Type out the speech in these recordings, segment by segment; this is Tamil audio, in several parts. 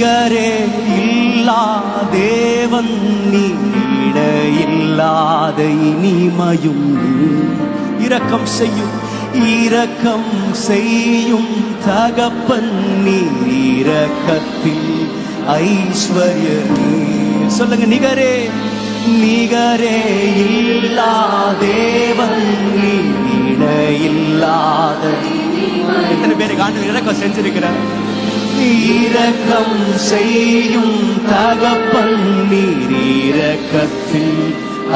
நிகரே இல்லா தேவன் நீட இல்லாத இனிமையும் இரக்கம் செய்யும் இரக்கம் செய்யும் தகப்பன் நீர் இரக்கத்தில் ஐஸ்வர்ய நீர் சொல்லுங்க நிகரே நிகரே இல்லா தேவன் நீட இல்லாத எத்தனை பேருக்கு ஆண்டு இறக்கம் செஞ்சிருக்கிறார். இரக்கம் செய்யும் தகப்பன் நீர் இரக்கத்தில்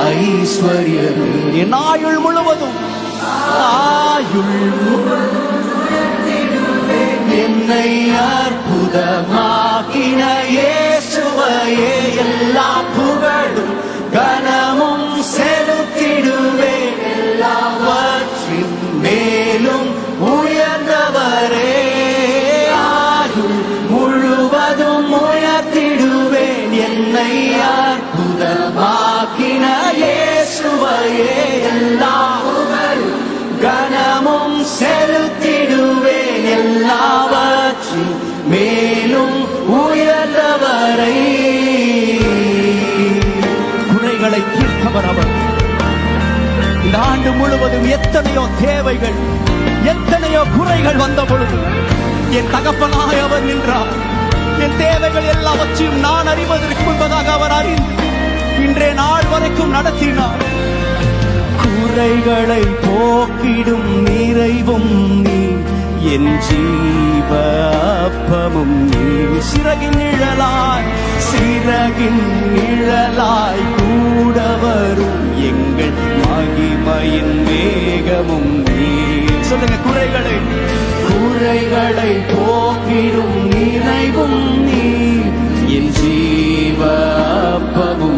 ஐஸ்வர்ய என் ஆயுள் முழுவதும் ஆயுள் என்னை அற்புதமாக்கின இயேசுவையே எல்லாம் ஆண்டு முழுவதும் எத்தனையோ தேவைகள் எத்தனையோ குறைகள் வந்த பொழுது என் தகப்பனாய் அவர் நின்றார். என் தேவைகள் எல்லாவற்றையும் நான் அறிவதற்கு முன்பதாக அவர் அறிந்து இன்றைய நாள் வரைக்கும் நடத்தினார். குறைகளை போக்கிடும் நிறைவும் நீ என் ஜீவ அப்பமும் நீ. சிறகின் நிழலாய் சிறகின் நிழலாய் கூட வரும் எங்கள் மகிமையின் மேகமும் நீ சொல்லுங்க குறைகளை. குறைகளை போக்கிடும் நினைவும் நீ என் ஜீவ அப்பமும்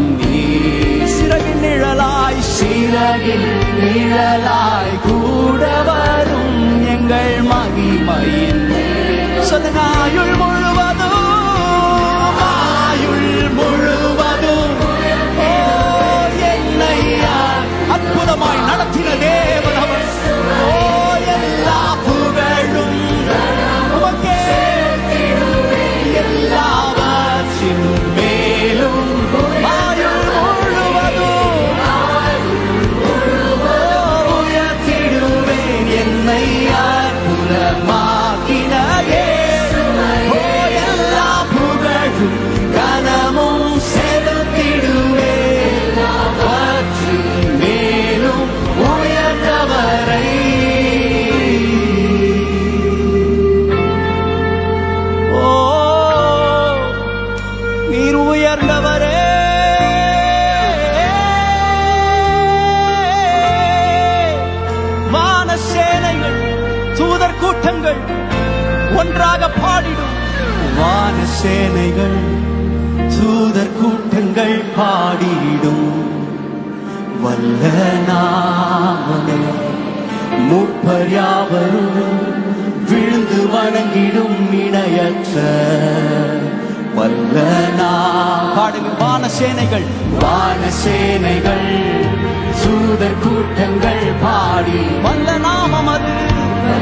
கூட்டங்கள் ஒன்றாக பாடிடும். வான சேனைகள் தூதர் கூட்டங்கள் பாடிடும். வல்ல நாமமே முப்பர் யாவரும் விழுந்து வணங்கிடும் இணையற்ற வல்ல பாடுங்க வான சேனைகள். வான சேனைகள் சூதர் கூட்டங்கள் பாடி. வல்ல நாமம் அது. ஓ,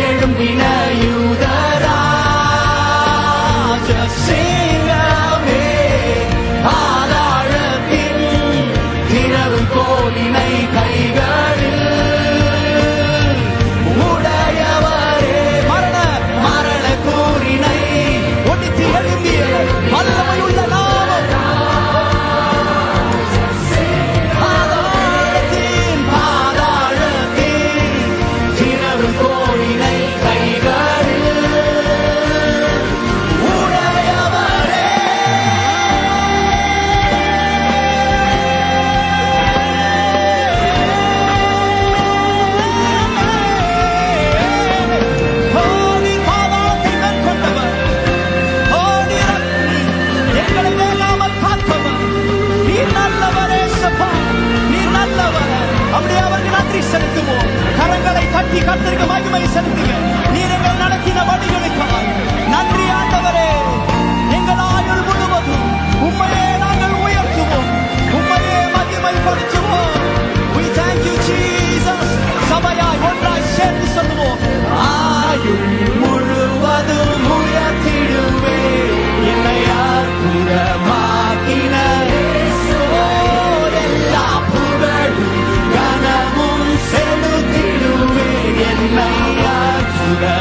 எழும்பின யூதராஜ ka, may isa ng tingin. down.